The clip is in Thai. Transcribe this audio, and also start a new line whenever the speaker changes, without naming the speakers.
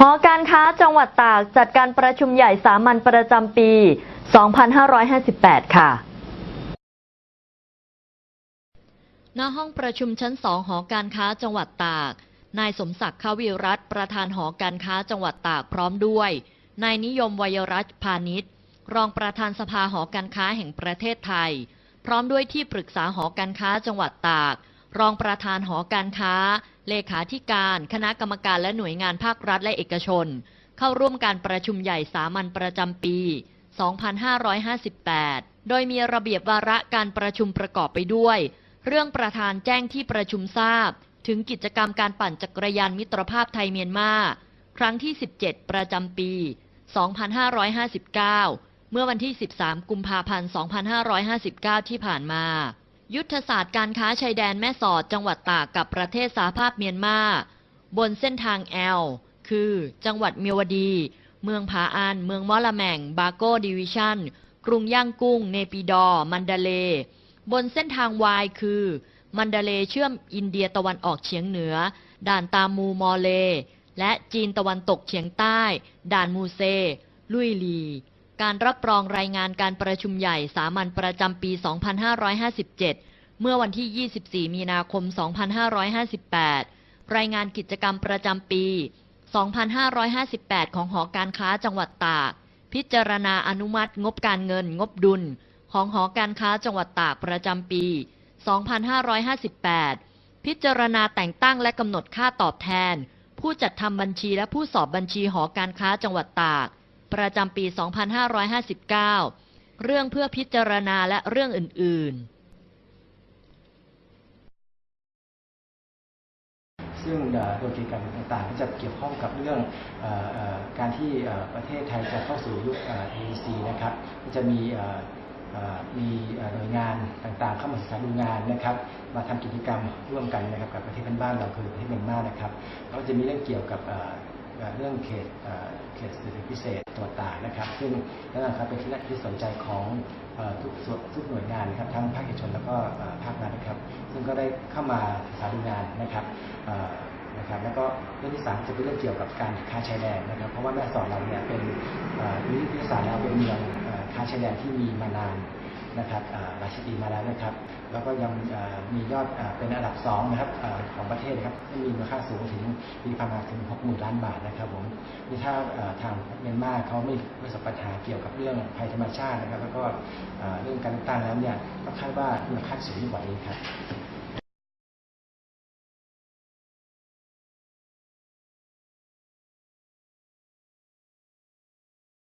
หอการค้าจังหวัดตากจัดการประชุมใหญ่สามัญประจำปี 2558 ค่ะ ณ ห้องประชุมชั้นสองหอการค้าจังหวัดตาก นายสมศักดิ์ขวิรัตประธานหอการค้าจังหวัดตากพร้อมด้วย นายนิยมวัยรัชพาณิชย์ รองประธานสภาหอการค้าแห่งประเทศไทย พร้อมด้วยที่ปรึกษาหอการค้าจังหวัดตาก รองประธานหอการค้า เลขาธิการ คณะกรรมการและหน่วยงานภาครัฐและเอกชน เข้าร่วมการประชุมใหญ่สามัญประจำปี 2558 โดยมีระเบียบวาระการประชุมประกอบไปด้วย เรื่องประธานแจ้งที่ประชุมทราบ ถึงกิจกรรมการปั่นจักรยานมิตรภาพไทยเมียนมา ครั้งที่ 17 ประจำปี 2559 เมื่อวันที่ 13 กุมภาพันธ์ 2559 ที่ผ่านมา ยุทธศาสตร์การค้าชายแดนแม่สอดจังหวัดตากกับประเทศสาภาพเมียนมา บนเส้นทางแอล คือ จังหวัดเมียวดี เมืองผาอันเมืองมอละแมง บาโกดิวิชันกรุงย่างกุ้ง เนปิดอ มันดาเล บนเส้นทางวายคือ มันดาเลเชื่อมอินเดียตะวันออกเฉียงเหนือ ด่านตามูมอเล และจีนตะวันตกเฉียงใต้ ด่านมูเซ ลุยลี การรับรองรายงานการประชุมใหญ่สามัญประจำปี 2557 เมื่อวันที่ 24 มีนาคม 2558 รายงานกิจกรรมประจำปี 2558 ของหอการค้าจังหวัดตาก พิจารณาอนุมัติงบการเงินงบดุล ของหอการค้าจังหวัดตากประจำปี 2558 พิจารณาแต่งตั้งและกำหนดค่าตอบแทน ผู้จัดทำบัญชีและผู้สอบบัญชีหอการค้าจังหวัดตาก ประจำปี 2559 เรื่องเพื่อพิจารณาและเรื่องอื่น ๆ
ซึ่งโดยกิจกรรมต่างๆจะเกี่ยวข้องกับเรื่องออการที่ประเทศไทยจะเข้าสู่ยุค AEC นะครับก็จะมีมีหน่วยงานต่างๆ เข้ามาศึกษาดูงานนะครับ มาทำกิจกรรมร่วมกันนะครับกับประเทศเพื่อนบ้านเราคือประเทศเมียนมานะครับก็จะมีเรื่องเกี่ยวกับ เรื่องเขตเขตเศรษฐกิจพิเศษตัวต่างนะครับ ซึ่งนั่นนะครับเป็นที่น่าที่สนใจของทุกส่วนทุกหน่วยงานนะครับทั้งภาคเอกชนแล้วก็ภาครัฐนะครับ ซึ่งก็ได้เข้ามาศึกษาดูงานนะครับนะครับแล้วก็เรื่องที่สามจะเป็นเรื่องเกี่ยวกับการค้าชายแดนนะครับ เพราะว่าแม่สอดเราเนี่ยเป็นเอ่อมีวิทยาศาสตร์แล้วเป็นเมืองค้าชายแดนที่มีมานาน นะครับรายสิบปีมาแล้วนะครับ แล้วก็ยังมียอดเป็นอันดับสองนะครับอของประเทศนะครับที่มีมูลค่าสูงถึงมีพันมาถึงหกหมื่นล้านบาทนะครับผมนี่ถ้าทางเมียนมาเขาไม่ประสบปัญหาเกี่ยวกับเรื่องภัยธรรมชาตินะครับ แล้วก็เรื่องการลือกตั้งแล้วเนี่ยคาดว่ามูลค่าสูงกว่านี้ครับ